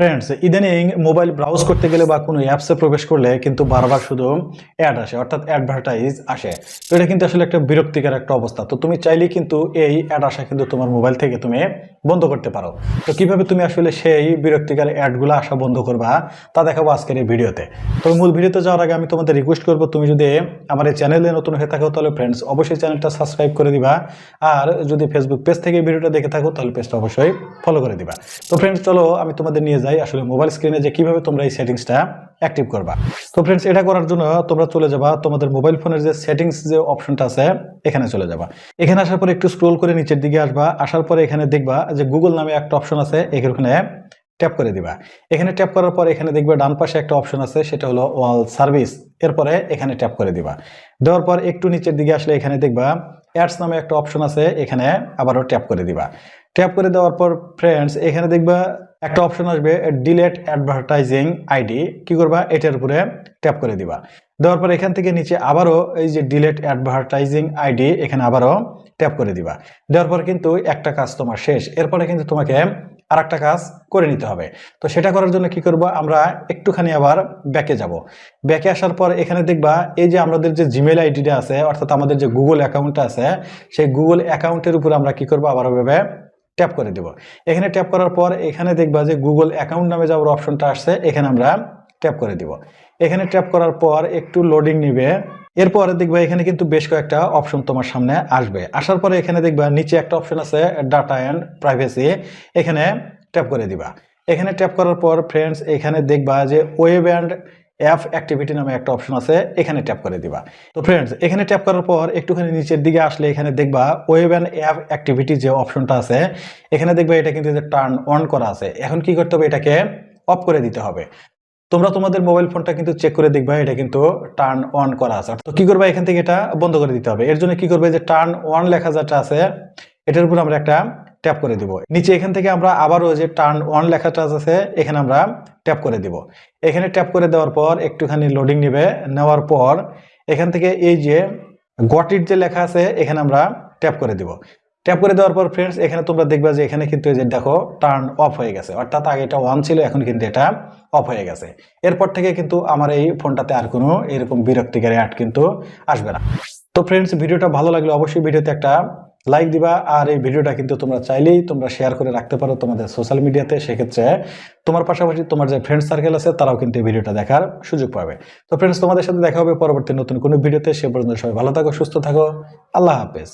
Friends ইদানিং mobile browse করতে গেলে বা কোনো অ্যাপসে প্রবেশ করলে কিন্তু বারবার শুধু অ্যাড আসে, অর্থাৎ অ্যাডভার্টাইজ আসে। তো এটা কিন্তু আসলে একটা বিরক্তিকর একটা অবস্থা। তো তুমি চাইলে কিন্তু এই অ্যাড আসা কিন্তু তোমার মোবাইল থেকে তুমি বন্ধ করতে পারো। তো কীভাবে তুমি আসলে সেই বিরক্তিকর অ্যাডগুলো আসা বন্ধ করবা, তা দেখাবো আজকের এই ভিডিওতে। তো মূল ভিডিওতে যাওয়ার আগে আমি তোমাদের রিকোয়েস্ট করব, তুমি যদি আমার এই চ্যানেলে নতুন হয়ে থাকো, তাহলে ফ্রেন্ডস অবশ্যই চ্যানেলটা সাবস্ক্রাইব করে দিবা। আর যদি ফেসবুক পেজ থেকে ভিডিওটা দেখে থাকো, তাহলে পেজটা অবশ্যই ফলো করে দিবা। তো ফ্রেন্ডস চলো আমি তোমাদের নিয়ে যাই আসলে মোবাইল স্ক্রিনে যে কীভাবে তোমরা এই সেটিংসটা অ্যাক্টিভ করবা। তো ফ্রেন্ডস এটা করার জন্য তোমরা চলে যাবা তোমাদের মোবাইল ফোনের যে সেটিংস যে অপশনটা আছে, এখানে চলে যাবা। এখানে আসার পরে একটু স্ক্রোল করে নিচের দিকে আসবা, আসার পরে এখানে দেখবা যে গুগল নামে একটা অপশন আছে, এখানে ট্যাপ করে দিবা। এখানে ট্যাপ করার পর এখানে দেখবে ডান পাশে একটা অপশন আছে, সেটা হলো ওয়াল সার্ভিস এরপরে এখানে ট্যাপ করে দিবা। দেওয়ার পর একটু নিচের দিকে আসলে এখানে দেখবা অ্যাডস নামে একটা অপশন আছে, এখানে আবারও ট্যাপ করে দিবা। ট্যাপ করে দেওয়ার পর ফ্রেন্ডস এখানে দেখবা একটা অপশন আসবে ডিলেট অ্যাডভার্টাইজিং আইডি কি করবা? এটার উপরে ট্যাপ করে দিবা। দেওয়ার পর এখান থেকে নিচে আবারও এই যে ডিলেট অ্যাডভার্টাইজিং আইডি এখানে আবারও ট্যাপ করে দিবা। দেওয়ার পর কিন্তু একটা কাজ তোমার শেষ। এরপরে কিন্তু তোমাকে আর একটা কাজ করে নিতে হবে। তো সেটা করার জন্য কি করব? আমরা একটুখানি আবার ব্যাকে যাব। ব্যাকে আসার পর এখানে দেখবা এই যে আমাদের যে জিমেল আইডিটা আছে, অর্থাৎ আমাদের যে গুগল অ্যাকাউন্টটা আছে, সেই গুগল অ্যাকাউন্টের উপর আমরা কি করব? আবার ওভাবে ট্যাপ করে দেব। এখানে ট্যাপ করার পর এখানে দেখবা যে গুগল অ্যাকাউন্ট নামে যাওয়ার অপশনটা আসছে। এখানে আমরা ট্যাপ করে দিব। এখানে ট্যাপ করার পর একটু লোডিং নিবে। এরপরে দেখবা এখানে কিন্তু বেশ কয়েকটা অপশন তোমার সামনে আসবে। আসার পরে এখানে দেখবা নিচে একটা অপশন আছে ডাটা অ্যান্ড প্রাইভেসি এখানে ট্যাপ করে দিবা। এখানে ট্যাপ করার পর ফ্রেন্ডস এখানে দেখবা যে ওয়েব অ্যান্ড অ্যাপ অ্যাক্টিভিটি নামে একটা অপশন আছে, এখানে ট্যাপ করে দিবা। তো ফ্রেন্ডস এখানে ট্যাপ করার পর একটুখানি নিচের দিকে আসলে এখানে দেখবা ওয়েব অ্যান্ড অ্যাপ অ্যাক্টিভিটি যে অপশনটা আছে, এখানে দেখবা এটা কিন্তু টার্ন অন করা আছে। এখন কি করতে হবে? এটাকে অফ করে দিতে হবে। তোমরা তোমাদের মোবাইল ফোনটা কিন্তু চেক করে দেখবা, এটা কিন্তু টার্ন অন করা আছে। তো কি করবা? এখান থেকে এটা বন্ধ করে দিতে হবে। এর জন্য কি করবে? যে টার্ন অন লেখা যেটা আছে, এটার উপর আমরা একটা ট্যাপ করে দিব। নিচে এখান থেকে আমরা আবারও যে টার্ন অন লেখাটা আছে, এখানে আমরা ট্যাপ করে দিব। এখানে ট্যাপ করে দেওয়ার পর একটুখানি লোডিং নেবে। নেওয়ার পর এখান থেকে এই যে গটির যে লেখা আছে, এখানে আমরা ট্যাপ করে দিব। ট্যাপ করে দেওয়ার পর ফ্রেন্ডস এখানে তোমরা দেখবা যে এখানে কিন্তু এই যে দেখো টার্ন অফ হয়ে গেছে। অর্থাৎ আগে এটা অন ছিল, এখন কিন্তু এটা অফ হয়ে গেছে। এরপর থেকে কিন্তু আমার এই ফোনটাতে আর কোনো এরকম বিরক্তিকারী অ্যাড কিন্তু আসবে না। তো ফ্রেন্ডস ভিডিওটা ভালো লাগলে অবশ্যই ভিডিওতে একটা লাইক দিবা, আর এই ভিডিওটা কিন্তু তোমরা চাইলেই তোমরা শেয়ার করে রাখতে পারো তোমাদের সোশ্যাল মিডিয়াতে সেক্ষেত্রে তোমার পাশাপাশি তোমার যে ফ্রেন্ড সার্কেল আছে, তারাও কিন্তু এই ভিডিওটা দেখার সুযোগ পাবে। তো ফ্রেন্ডস তোমাদের সাথে দেখা হবে পরবর্তী নতুন কোনো ভিডিওতে। সে পর্যন্ত সবাই ভালো থাকো, সুস্থ থাকো। আল্লাহ হাফেজ।